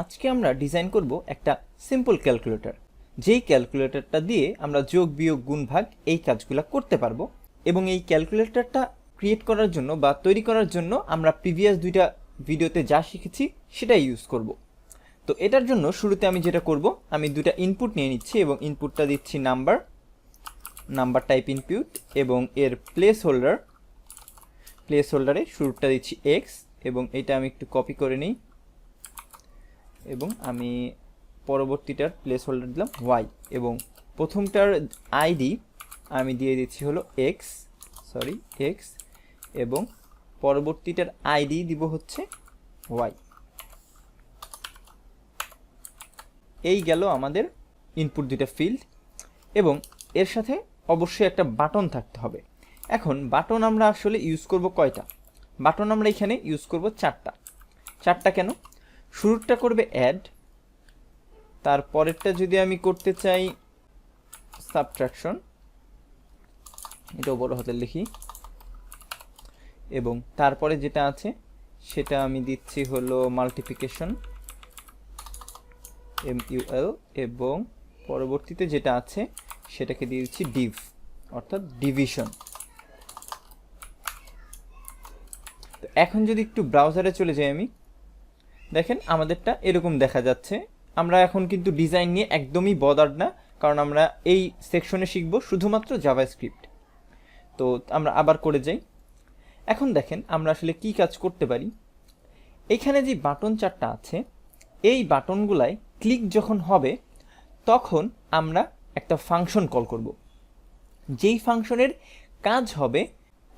আজকে আমরা ডিজাইন করব একটা সিম্পল ক্যালকুলেটর যেই ক্যালকুলেটরটা দিয়ে আমরা যোগ, বিয়োগ, গুণ, ভাগ এই কাজগুলো করতে পারব এবং এই ক্যালকুলেটরটা ক্রিয়েট করার জন্য বা তৈরি করার জন্য আমরা প্রিভিয়াস দুইটা ভিডিওতে যা শিখেছি সেটাই ইউজ করব। তো এটার জন্য শুরুতে আমি যেটা করব, আমি দুটা ইনপুট নিয়ে নিচ্ছি এবং ইনপুটটা দিচ্ছি নাম্বার নাম্বার টাইপ ইনপুট এবং এর প্লেস হোল্ডার প্লেস হোল্ডারে শুরুটা দিচ্ছি এক্স এবং এটা আমি একটু কপি করে নিই। এবং আমি পরবর্তীটার প্লেস হোল্ডার দিলাম ওয়াই এবং প্রথমটার আইডি আমি দিয়ে দিচ্ছি হলো এক্স সরি এক্স এবং পরবর্তীটার আইডি দিব হচ্ছে ওয়াই এই গেল আমাদের ইনপুট দুইটা ফিল্ড এবং এর সাথে অবশ্যই একটা বাটন থাকতে হবে। এখন বাটন আমরা আসলে ইউজ করব কয়টা? বাটন আমরা এখানে ইউজ করব চারটা। চারটা কেন? শুরুরটা করবে অ্যাড তারপরেরটা যদি আমি করতে চাই সাবট্রাকশন এটাও বড় হাতের লিখি, এবং তারপরে যেটা আছে, সেটা আমি দিচ্ছি হলো মাল্টিপ্লিকেশন এম ইউএল এবং পরবর্তীতে যেটা আছে, সেটাকে দিয়ে দিচ্ছি ডিভ অর্থাৎ ডিভিশন তো এখন যদি একটু ব্রাউজারে চলে যাই আমি দেখেন, আমাদেরটা এরকম দেখা যাচ্ছে। আমরা এখন কিন্তু ডিজাইন নিয়ে একদমই বদার না, কারণ আমরা এই সেকশনে শিখব শুধুমাত্র জাভা স্ক্রিপ্ট তো আমরা আবার করে যাই। এখন দেখেন, আমরা আসলে কি কাজ করতে পারি। এখানে যে বাটন চারটা আছে, এই বাটনগুলায় ক্লিক যখন হবে, তখন আমরা একটা ফাংশন কল করব। যেই ফাংশনের কাজ হবে,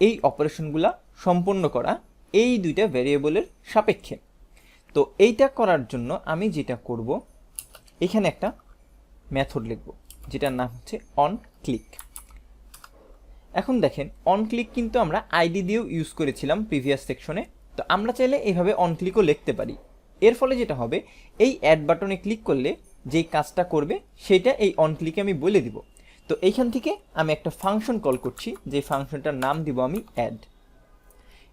এই অপারেশনগুলা সম্পন্ন করা, এই দুইটা ভ্যারিয়েবলের সাপেক্ষে। তো এইটা করার জন্য আমি যেটা করব, এখানে একটা মেথড লিখব, যেটার নাম হচ্ছে অন ক্লিক এখন দেখেন অন ক্লিক কিন্তু আমরা আইডি দিয়েও ইউজ করেছিলাম প্রিভিয়াস সেকশনে তো আমরা চাইলে এইভাবে অন ক্লিকও লিখতে পারি। এর ফলে যেটা হবে, এই অ্যাড বাটনে ক্লিক করলে যেই কাজটা করবে সেটা এই অন ক্লিকে আমি বলে দিব। তো এইখান থেকে আমি একটা ফাংশন কল করছি যে ফাংশনটার নাম দিব আমি অ্যাড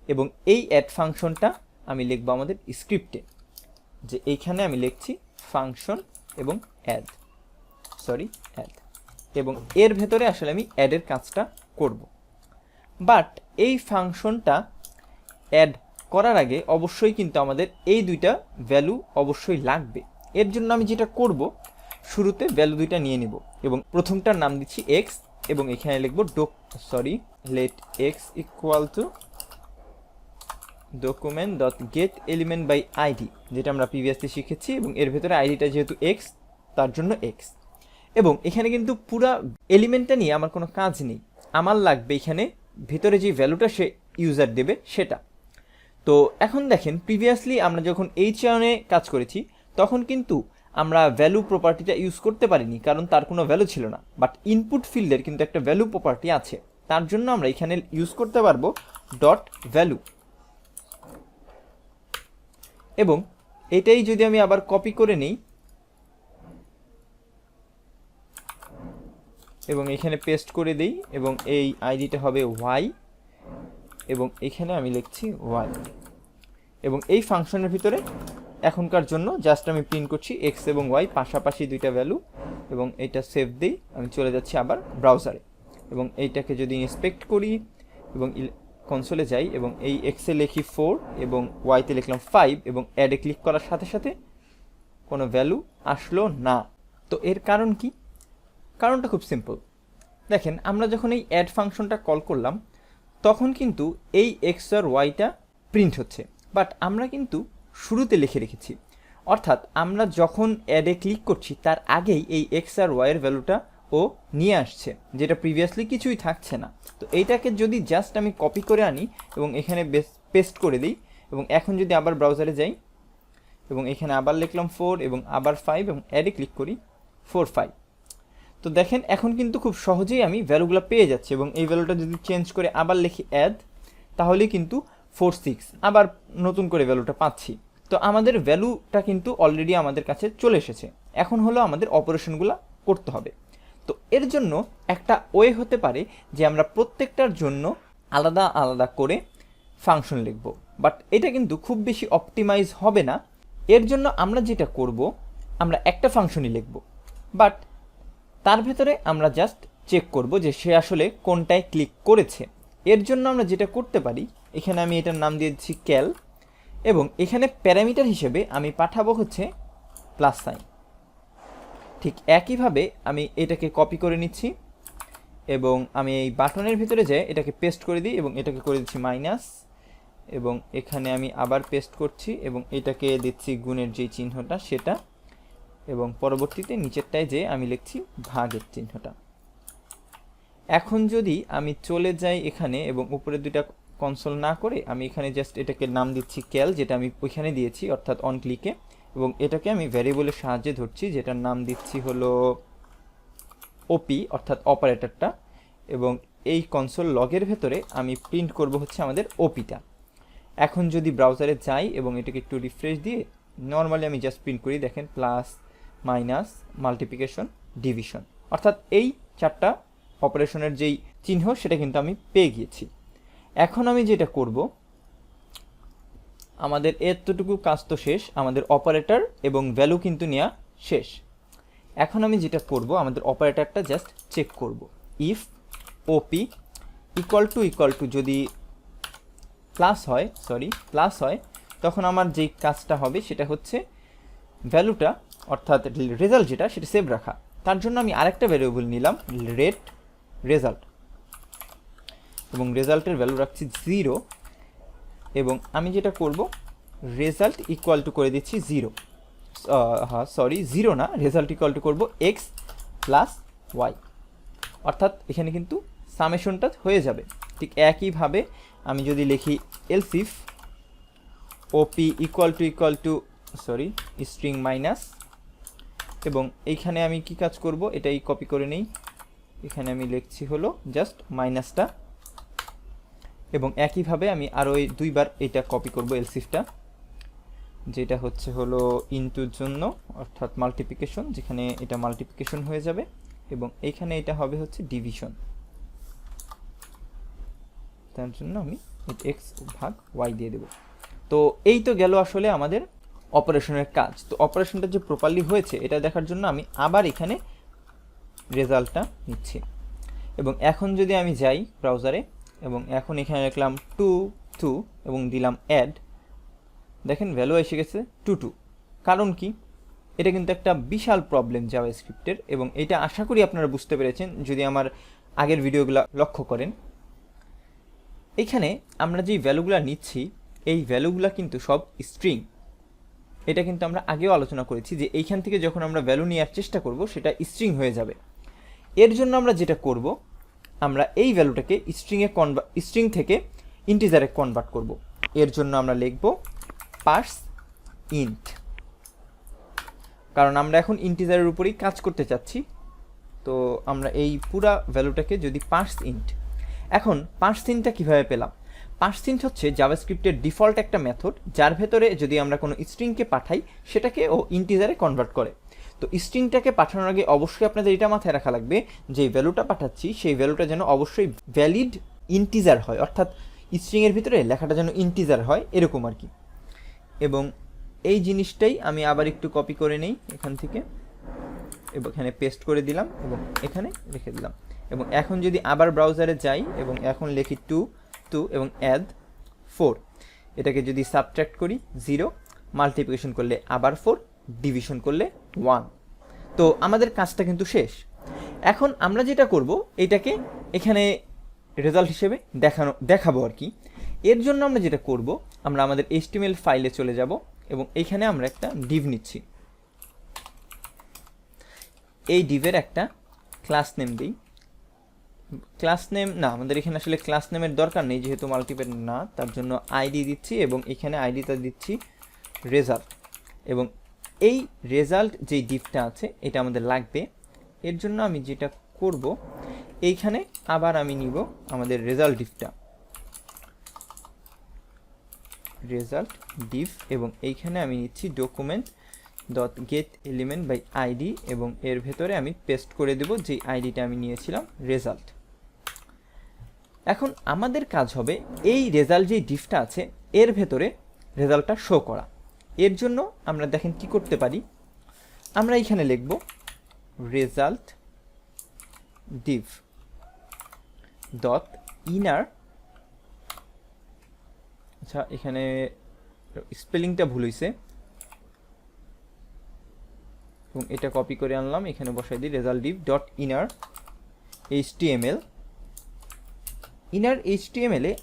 এবং এই অ্যাড ফাংশনটা আমি লিখব আমাদের স্ক্রিপ্টে যে এইখানে আমি লিখছি ফাংশন এবং অ্যাড সরি অ্যাড এবং এর ভেতরে আসলে আমি অ্যাডের কাজটা করব। বাট এই ফাংশনটা অ্যাড করার আগে অবশ্যই কিন্তু আমাদের এই দুইটা ভ্যালু অবশ্যই লাগবে। এর জন্য আমি যেটা করব, শুরুতে ভ্যালু দুইটা নিয়ে নিব এবং প্রথমটার নাম দিচ্ছি এক্স এবং এখানে লিখব doc sorry let X equal to document dot get element by ID যেটা আমরা প্রিভিয়াসলি শিখেছি, এবং এর ভেতরে আইডিটা যেহেতু এক্স তার জন্য এক্স এবং এখানে কিন্তু পুরা এলিমেন্টটা নিয়ে আমার কোনো কাজ নেই। আমার লাগবে এখানে ভেতরে যে ভ্যালুটা সে ইউজার দেবে, সেটা। তো এখন দেখেন প্রিভিয়াসলি আমরা যখন এই চেয়নে কাজ করেছি, তখন কিন্তু আমরা ভ্যালু প্রপার্টিটা ইউজ করতে পারিনি, কারণ তার কোনো ভ্যালু ছিল না। বাট ইনপুট ফিল্ডের কিন্তু একটা ভ্যালু প্রপার্টি আছে। তার জন্য আমরা এখানে ইউজ করতে পারব ডট ভ্যালু এবং এটাই যদি আমি আবার কপি করে নিই, এবং এখানে পেস্ট করে দিই, এবং এই আইডিটা হবে ওয়াই এবং এখানে আমি লিখছি ওয়াই এবং এই ফাংশনের ভিতরে এখনকার জন্য জাস্ট আমি প্রিন্ট করছি এক্স এবং ওয়াই পাশাপাশি দুইটা ভ্যালু এবং এটা সেভ দিই, আমি চলে যাচ্ছি আবার ব্রাউজারে এবং এইটাকে যদি ইন্সপেক্ট করি, এবং কনসোলে যাই এবং এই এক্সে লিখি ফোর এবং ওয়াইতে লিখলাম ফাইভ এবং অ্যাডে ক্লিক করার সাথে সাথে কোনো ভ্যালু আসলো না। তো এর কারণ কি? কারণটা খুব সিম্পল দেখেন, আমরা যখন এই অ্যাড ফাংশনটা কল করলাম, তখন কিন্তু এই এক্স আর ওয়াইটা প্রিন্ট হচ্ছে। বাট আমরা কিন্তু শুরুতে লিখে রেখেছি। অর্থাৎ আমরা যখন অ্যাডে ক্লিক করছি, তার আগেই এই এক্স আর ওয়াইয়ের ভ্যালুটা ও নিয়ে আসছে, যেটা প্রিভিয়াসলি কিছুই থাকছে না। তো এইটাকে যদি জাস্ট আমি কপি করে আনি এবং এখানে পেস্ট করে দিই, এবং এখন যদি আবার ব্রাউজারে যাই, এবং এখানে আবার লিখলাম ফোর এবং আবার ফাইভ এবং অ্যাডে ক্লিক করি ফোর ফাইভ তো দেখেন, এখন কিন্তু খুব সহজেই আমি ভ্যালুগুলো পেয়ে যাচ্ছি, এবং এই ভ্যালুটা যদি চেঞ্জ করে আবার লিখি অ্যাড তাহলে কিন্তু ফোর সিক্স আবার নতুন করে ভ্যালুটা পাচ্ছি। তো আমাদের ভ্যালুটা কিন্তু অলরেডি আমাদের কাছে চলে এসেছে। এখন হলো আমাদের অপারেশনগুলো করতে হবে। তো এর জন্য একটা ওয়ে হতে পারে যে আমরা প্রত্যেকটার জন্য আলাদা আলাদা করে ফাংশন লিখব। বাট এটা কিন্তু খুব বেশি অপটিমাইজ হবে না। এর জন্য আমরা যেটা করব, আমরা একটা ফাংশনই লিখব। বাট তার ভেতরে আমরা জাস্ট চেক করব যে সে আসলে কোনটায় ক্লিক করেছে। এর জন্য আমরা যেটা করতে পারি, এখানে আমি এটার নাম দিয়ে দিচ্ছি ক্যাল এবং এখানে প্যারামিটার হিসেবে আমি পাঠাবো হচ্ছে প্লাস সাইন। ঠিক একইভাবে আমি এটাকে কপি করে নিচ্ছি এবং আমি এই বাটনের ভিতরে যাই এটাকে পেস্ট করে দিই এবং এটাকে করে দিচ্ছি মাইনাস এবং এখানে আমি আবার পেস্ট করছি এবং এটাকে দিচ্ছি গুণের যে চিহ্নটা সেটা এবং পরবর্তীতে নিচেরটায় যে আমি লিখছি ভাগের চিহ্নটা। এখন যদি আমি চলে যাই এখানে এবং উপরে দুইটা কনসোল না করে আমি এখানে জাস্ট এটাকে নাম দিচ্ছি ক্যাল যেটা আমি ওইখানে দিয়েছি অর্থাৎ অন ক্লিকে এবং এটাকে আমি ভ্যারিয়েবলের সাহায্যে ধরছি, যেটার নাম দিচ্ছি হলো ওপি অর্থাৎ অপারেটরটা এবং এই কনসোল লগের ভেতরে আমি প্রিন্ট করব হচ্ছে আমাদের ওপিটা এখন যদি ব্রাউজারে যাই এবং এটাকে একটু রিফ্রেশ দিয়ে নর্মালি আমি জাস্ট প্রিন্ট করি, দেখেন প্লাস মাইনাস মাল্টিপ্লিকেশন ডিভিশন অর্থাৎ এই চারটা অপারেশনের যেই চিহ্ন, সেটা কিন্তু আমি পেয়ে গিয়েছি। এখন আমি যেটা করব আমাদের এতটুকু কাজ তো শেষ, আমাদের অপারেটর এবং ভ্যালু কিন্তু নেওয়া শেষ। এখন আমি যেটা করব, আমাদের অপারেটরটা জাস্ট চেক করব। If op equal to equal to যদি প্লাস হয় সরি প্লাস হয়, তখন আমার যেই কাজটা হবে সেটা হচ্ছে ভ্যালুটা অর্থাৎ রেজাল্ট যেটা, সেটা সেভ রাখা। তার জন্য আমি আরেকটা ভ্যারিয়েবল নিলাম রেট রেজাল্ট এবং রেজাল্টের ভ্যালু রাখছি জিরো এবং আমি যেটা করব রেজাল্ট ইকুয়াল টু করে দিচ্ছি জিরো হ্যাঁ সরি জিরো না রেজাল্ট ইকুয়াল টু করব এক্স প্লাস ওয়াই অর্থাৎ এখানে কিন্তু সামেশনটা হয়ে যাবে। ঠিক একইভাবে আমি যদি লিখি else if op equal to equal to sorry string minus এবং এইখানে আমি কি কাজ করব? এটাই কপি করে নেই। এখানে আমি লিখছি হলো জাস্ট মাইনাসটা এবং একইভাবে আমি আরও দুইবার এটা কপি করব এলসিফটা যেটা হচ্ছে হলো ইনটুর জন্য, অর্থাৎ মাল্টিপ্লিকেশন যেখানে এটা মাল্টিপ্লিকেশন হয়ে যাবে, এবং এইখানে এটা হবে হচ্ছে ডিভিশন তার জন্য আমি এক্স ভাগ ওয়াই দিয়ে দেব। তো এই তো গেল আসলে আমাদের অপারেশনের কাজ। তো অপারেশনটা যে প্রপারলি হয়েছে, এটা দেখার জন্য আমি আবার এখানে রেজাল্টটা নিচ্ছি। এবং এখন যদি আমি যাই ব্রাউজারে এবং এখন এখানে লিখলাম টু টু এবং দিলাম অ্যাড দেখেন ভ্যালু এসে গেছে টু টু। কারণ কি? এটা কিন্তু একটা বিশাল প্রবলেম জাভা স্ক্রিপ্টের এবং এটা আশা করি আপনারা বুঝতে পেরেছেন যদি আমার আগের ভিডিওগুলো লক্ষ্য করেন। এখানে আমরা যেই ভ্যালুগুলো নিচ্ছি, এই ভ্যালুগুলো কিন্তু সব স্ট্রিং এটা কিন্তু আমরা আগেও আলোচনা করেছি যে এইখান থেকে যখন আমরা ভ্যালু নেওয়ার চেষ্টা করব, সেটা স্ট্রিং হয়ে যাবে। এর জন্য আমরা যেটা করব আমরা এই ভ্যালুটাকে স্ট্রিংয়ে কনভা স্ট্রিং থেকে ইন্টিজারে কনভার্ট করব। এর জন্য আমরা লিখব পার্স ইন্ট কারণ আমরা এখন ইন্টিজারের উপরেই কাজ করতে চাচ্ছি। তো আমরা এই পুরা ভ্যালুটাকে যদি পার্স ইন্ট এখন পার্স ইন্টটা কীভাবে পেলাম? পার্সিন্ট হচ্ছে জাভাস্ক্রিপ্টের ডিফল্ট একটা মেথড যার ভেতরে যদি আমরা কোনো স্ট্রিংকে পাঠাই, সেটাকে ও ইন্টিজারে কনভার্ট করে। তো স্ট্রিংটাকে পাঠানোর আগে অবশ্যই আপনাদের এটা মাথায় রাখা লাগবে যে ভ্যালুটা পাঠাচ্ছি, সেই ভ্যালুটা যেন অবশ্যই ভ্যালিড ইন্টিজার হয়। অর্থাৎ স্ট্রিংয়ের ভিতরে লেখাটা যেন ইন্টিজার হয়, এরকম আর কি। এবং এই জিনিসটাই আমি আবার একটু কপি করে নেই এখান থেকে। এবং এখানে পেস্ট করে দিলাম এবং এখানে রেখে দিলাম। এবং এখন যদি আবার ব্রাউজারে যাই এবং এখন লিখি টু টু এবং অ্যাড ফোর এটাকে যদি সাবট্র্যাক্ট করি জিরো মাল্টিপ্লিকেশন করলে আবার ফোর ডিভিশন করলে ওয়ান। তো আমাদের কাজটা কিন্তু শেষ। এখন আমরা যেটা করব, এটাকে এখানে রেজাল্ট হিসেবে দেখানো, দেখাবো আর কি। এর জন্য আমরা যেটা করব, আমরা আমাদের এইচটিএমএল ফাইলে চলে যাব এবং এইখানে আমরা একটা ডিভ নিচ্ছি। এই ডিভের একটা ক্লাস নেম দিই। ক্লাস নেম না, আমাদের এখানে আসলে ক্লাস নেমের দরকার নেই, যেহেতু মাল্টিপের না, তার জন্য আইডি দিচ্ছি এবং এখানে আইডিটা দিচ্ছি রেজাল্ট এবং এই রেজাল্ট যেই ডিপটা আছে, এটা আমাদের লাগবে। এর জন্য আমি যেটা করব, এইখানে আবার আমি নিব আমাদের রেজাল্ট ডিপটা রেজাল্ট ডিপ এবং এইখানে আমি নিচ্ছি document dot get element by ID এবং এর ভেতরে আমি পেস্ট করে দেব যে আইডিটা আমি নিয়েছিলাম রেজাল্ট এখন আমাদের কাজ হবে এই রেজাল্ট যে ডিফটা আছে, এর ভেতরে রেজাল্টটা শো করা। এর জন্য আমরা দেখেন কি করতে পারি? আমরা এখানে লিখব রেজাল্ট ডিভ ডট ইনার আচ্ছা এখানে স্পেলিংটা ভুল হয়েছে এবং এটা কপি করে আনলাম, এখানে বসাই দিই result div dot inner H inner H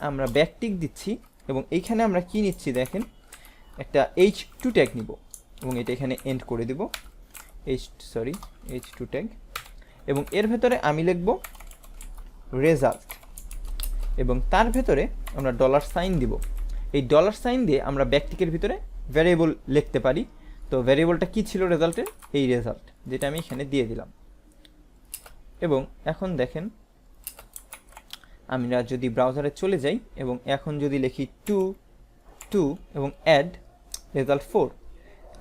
আমরা ব্যাকটিক দিচ্ছি, এবং এইখানে আমরা কি নিচ্ছি দেখেন? একটা এইচ টু ট্যাগ নিব। এবং এটা এখানে এন্ড করে দেব। H sorry H two tag এবং এর ভেতরে আমি লিখব রেজাল্ট এবং তার ভেতরে আমরা ডলার সাইন দিব। এই ডলার সাইন দিয়ে আমরা ব্যাকটিকের ভিতরে ভ্যারিয়েবল লিখতে পারি। তো ভ্যারিয়েবলটা কি ছিল রেজাল্টের এই রেজাল্ট যেটা আমি এখানে দিয়ে দিলাম। এবং এখন দেখেন, আমরা যদি ব্রাউজারে চলে যাই, এবং এখন যদি লিখি টু টু এবং অ্যাড রেজাল্ট ফোর।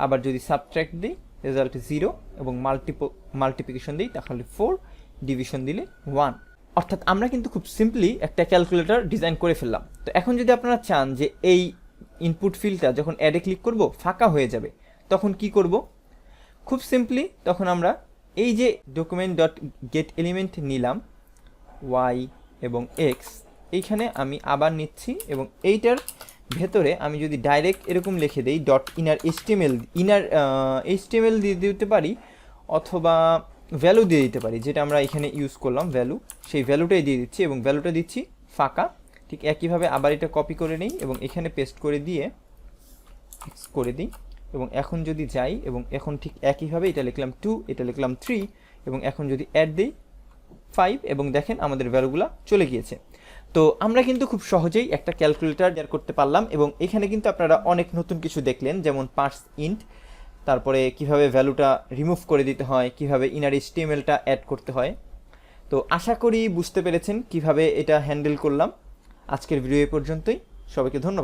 আবার যদি সাবট্র্যাক্ট দিই, রেজাল্ট জিরো এবং মাল্টিপো, মাল্টিপ্লিকেশন দিই, তাহলে ফোর, ডিভিশন দিলে ওয়ান। অর্থাৎ আমরা কিন্তু খুব সিম্পলি একটা ক্যালকুলেটর ডিজাইন করে ফেললাম। তো এখন যদি আপনারা চান যে এই ইনপুট ফিল্ডটা যখন অ্যাডে ক্লিক করব, ফাঁকা হয়ে যাবে, তখন কি করব? খুব সিম্পলি তখন আমরা এই যে ডকুমেন্ট ডট গেট এলিমেন্ট নিলাম ওয়াই এবং এক্স এইখানে আমি আবার নিচ্ছি এবং এইটার ভেতরে আমি যদি ডাইরেক্ট এরকম লিখে দিই dot inner HTML inner HTML দিয়ে দিতে পারি অথবা ভ্যালু দিয়ে দিতে পারি, যেটা আমরা এখানে ইউজ করলাম ভ্যালু সেই ভ্যালুটাই দিয়ে দিচ্ছি এবং ভ্যালুটা দিচ্ছি ফাঁকা। ঠিক একইভাবে আবার এটা কপি করে নিই এবং এখানে পেস্ট করে দিয়ে করে দিই এবং এখন যদি যাই এবং এখন ঠিক একইভাবে এটা লিখলাম টু এটা লিখলাম থ্রি এবং এখন যদি অ্যাড দিই ফাইভ এবং দেখেন আমাদের ভ্যালুগুলো চলে গিয়েছে। তো আমরা কিন্তু খুব সহজেই একটা ক্যালকুলেটর বের করতে পারলাম এবং এখানে কিন্তু আপনারা অনেক নতুন কিছু দেখলেন, যেমন পার্স ইন্ট তারপরে কীভাবে ভ্যালুটা রিমুভ করে দিতে হয়, কীভাবে ইনার স্টিমেলটা অ্যাড করতে হয়। তো আশা করি বুঝতে পেরেছেন কীভাবে এটা হ্যান্ডেল করলাম। আজকের ভিডিও এ পর্যন্তই। সবাইকে ধন্যবাদ।